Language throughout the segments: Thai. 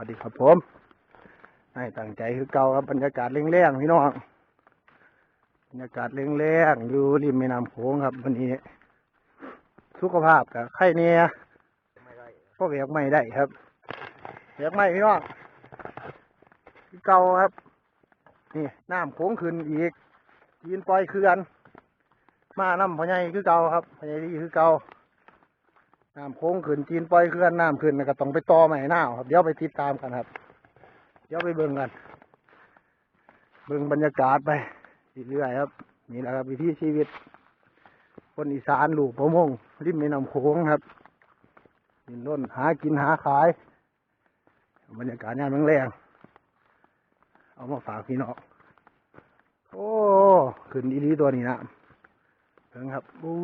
วัสดีครับผมให้ตั้งใจคือเก่าครับบรรยากาศแรงๆพี่น้องบรรยากาศแรงๆอยู่ริมแม่น้ำโขงครับ วันนี้ สุขภาพกับไข้เนี่ยก็เวียกไม่ได้ครับเวียกไม่พี่น้องคือเก่าครับ นี่น้ำโขงขึ้นอีกยินปล่อยเขื่อน มาน้ำพญายคือเก่าครับพญายดีคือเก่า น้ำโค้งขึ้นจีนปล่อยเคลื่อนน้ำขึ้นแล้วก็ต้องไปต่อใหม่หน้าวครับเดี๋ยวไปติดตามกันครับ เดี๋ยวไปเบิ่งกัน เบิ่งบรรยากาศไปเรื่อยๆครับ นี่แหละครับวิถีชีวิต คนอีสานหลูกประมงริมแม่น้ำโขงครับกินร่นหากินหาขาย บรรยากาศยามแรงๆเอามาฝากพี่น้องโอ้ ขึ้นอีดีตัวนี้นะเพิ่งครับอู้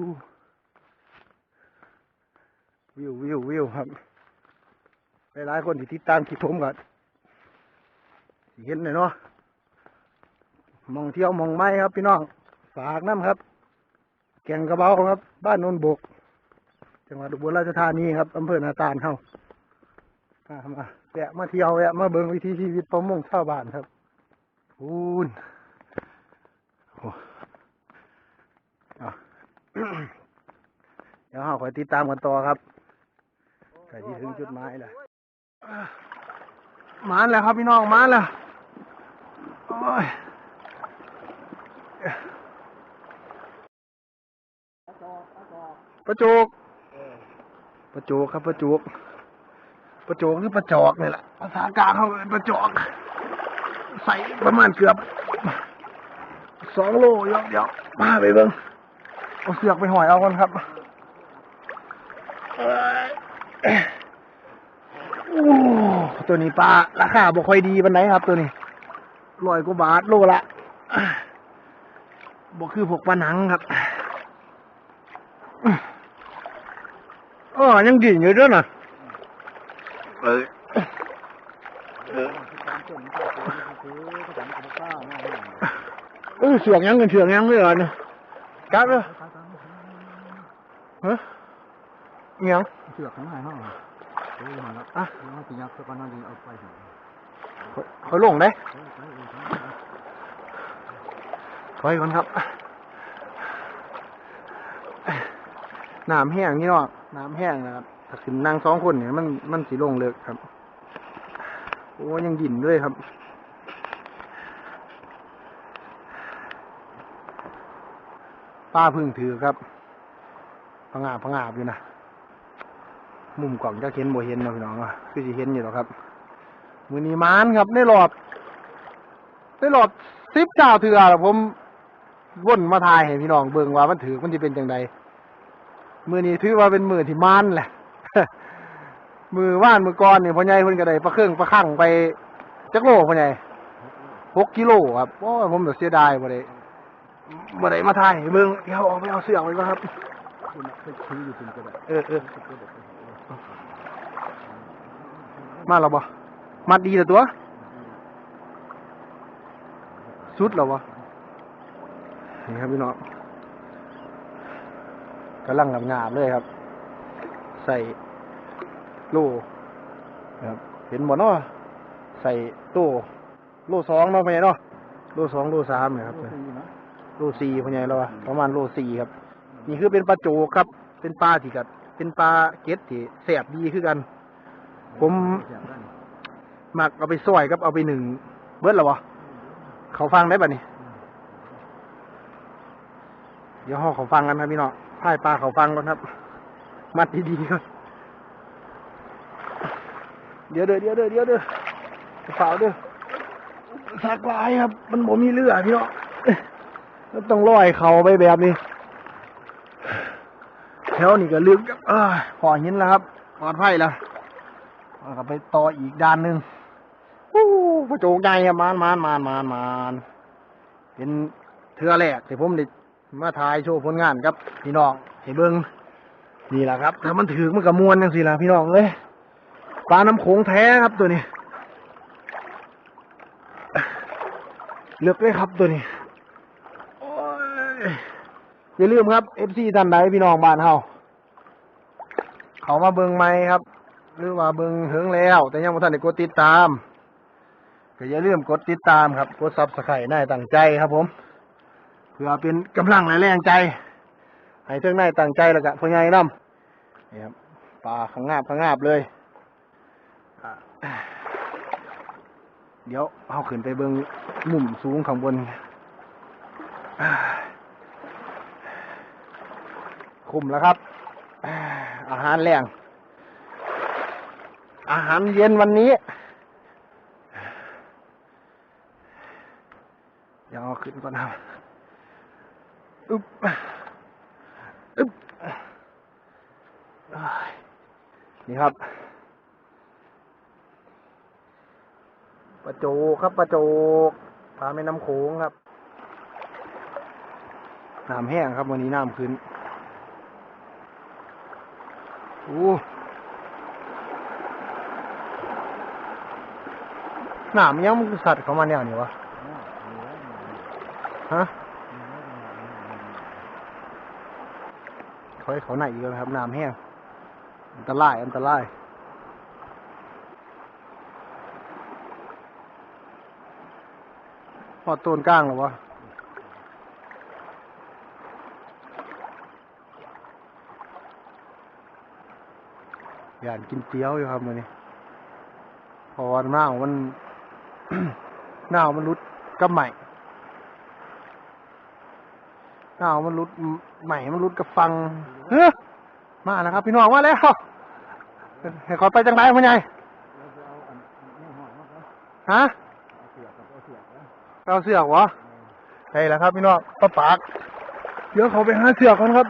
วิววิววิวครับหลายๆคนที่ติดตามคลิปผมก็เห็นเลยเนาะมองเที่ยวมองไม้ครับ พี่น้องฝากน้ำครับ แก่งกระเบาครับ บ้านโนนบก จังหวัดอุบลราชธานีครับอำเภอนาตาลเข้ามามาแวะมาเที่ยวแวะมาเบิ่งวิถีชีวิตประมงชาวบ้านครับพูนโอ้อะเดี๋ยวเราคอยติดตามกันต่อครับ ใกล้ที่ถึงจุดหมายแล้วมาแล้วครับพี่น้องมาแล้วโอ้ยประจุกประจุกครับประจุกประจุกหรือประจอกนี่แหละภาษากลางเขาเป็นประจอก ใส่ประมาณเกือบสองโลเดี๋ยวเดียวมาไปเบิ้งเอาเสือกไปหอยเอาก่อนครับ ตัวนี้ปลาราคาบ่ค่อยดีปันไหนครับ ตัวนี้ร้อยกว่าบาทโลละบ่คือพวกปลาหนังครับอ๋อยังดิ่นอยู่ด้วยนะเออเออเสือกยังกันเสือกยังเลยเหรอเนี่ยกลับเลยฮะ อิหยังเชือกข้างในห้องเฮ้ยมาแล้วอะแล้วปีนักสักวันนั้นเอาไปถึงเขาเขาลงได้ถอยก่อนครับน้ำแห้งนี่เนาะน้ำแห้งนะครับถ้าขึ้นนั่งสองคนเนี่ยมันมันสีลงเลิกครับ โอ้ยังดิ่นด้วยครับป้าเพึ่งถือครับพังาบพังาบอยู่นะ มุมกล่องจะเห็นบ่เห็นเนาะพี่น้องอะคือสิเห็นอยู่หรอกครับ มือนี้มานครับในรอบในรอบสิบเจ้าเถื่อแล้วผมวนมาทายให้พี่น้องเบิ่งว่ามันถือมันจะเป็นจังใดมือนี้ถือว่าเป็นมือที่มานแหละมือว่านมือก่อนเนี่ยพ่อใหญ่เพิ่นก็ได้ประเครื่องประคั่งไปจักโลพ่อใหญ่หกกิโลครับโอ้ผมแบบเสียดายบ่ได้บ่ได้มาทายเบิ่งเดี๋ยวเอาไปเอาเสือไว้ก่อนครับเออเออ มาแล้วบ่มัดดีแต่ตัว สุดแล้ววะนี่ครับพี่น้องกำลังงามๆเลยครับ ใส่โลครับ เห็นบ่เนาะใส่โล่โล่สองเนาะพ่อใหญ่เนาะโลสองโลสามเนี่ยครับโลสี่พ่อใหญ่แล้ววะประมาณโลสี่ครับ นี่คือเป็นปลาโจครับ เป็นปลาที่กัด เป็นปลาเก็ดที่แสบดีคือกัน ผมมักเอาไปซอยกับเอาไปหนึ่งเบิดแล้วะเขาฟังได้ป่ะนี่เดี๋ยวห่อเขาฟังกันครับพี่น้องพายปลาเขาฟังก่อนครับ มัดดีๆก่อนเดี๋ยวเด้อเดี๋ยวเด้อเดี๋ยวเด้อเปล่าเด้อสักลายครับ มันบ่มีเรือพี่น้องต้องลอยเขาไปแบบนี้ แถวนี้ก็ลึกครับเออพอหินแล้วครับปลอดภัยแล้วก็ไปต่ออีกด้านหนึ่งวู้กระโจกใหญ่ครับมานมานมานมานมานเป็นเทือแรกที่ผมได้มาถ่ายโชว์ผลงานครับพี่น้องให้เบิ้งนี่แหละครับถ้ามันถือมันกับมวนจังสิล่ะพี่น้องเลยปลาน้ำโขงแท้ครับตัวนี้เลือกเลยครับตัวนี้โอ้ย อย่าลืมครับ FC ท่านใดพี่น้องบ้านเฮาเขามาเบิงไม้ครับ หรือว่าเบิ่งเฮิงแล้ว แต่ยังบ่ทันได้กดติดตามก็อย่าลืมกดติดตามครับกดซับสไครต์นายตั้งใจครับผม เพื่อเป็นกำลังและแรงใจ ให้เทิงนายตั้งใจแล้วก็พ่อใหญ่นำนี่ครับปลาข้างงาบข้างงาบเลยเดี๋ยวเอาขึ้นไปเบิ่งมุมสูงข้างบนอ่า คุ้มแล้วครับอาอาหารแรงอาหารเย็นวันนี้เดี๋ยวเอขึ้นก่อนครับอึบอึบนี่ครับปลาโจกครับปลาโจกปลาแม่น้ำโขงครับน้ำแห้งครับวันนี้น้ำขึ้น อู้น้ำยังมันสัตว์เข้ามาแนวนี้วะ ฮะเขาให้เขาไหนอีกแล้วนะครับน้ำแห้งอันตราย อันตรายพอดต้นกลางแล้ววะ อ ยากกินเตี๋ยวอยู่ครับมือนี้พอหน้ามันหน้ามันรุดกับใหม่อ้ามันรุดใหม่มันรุดกับฟังเฮ้มาแล้วครับ พี่น้องมาแล้วให้ขอไปจังไรพ่อใหญ่เราจะเอาอันนี่หอยฮะเอาเสือกเอาเสือกนะเอาเสือกวะใช่แล้วครับ พี่น้องป้าปาก เดี๋ยวเขาไปหาเสือกก่อนครับ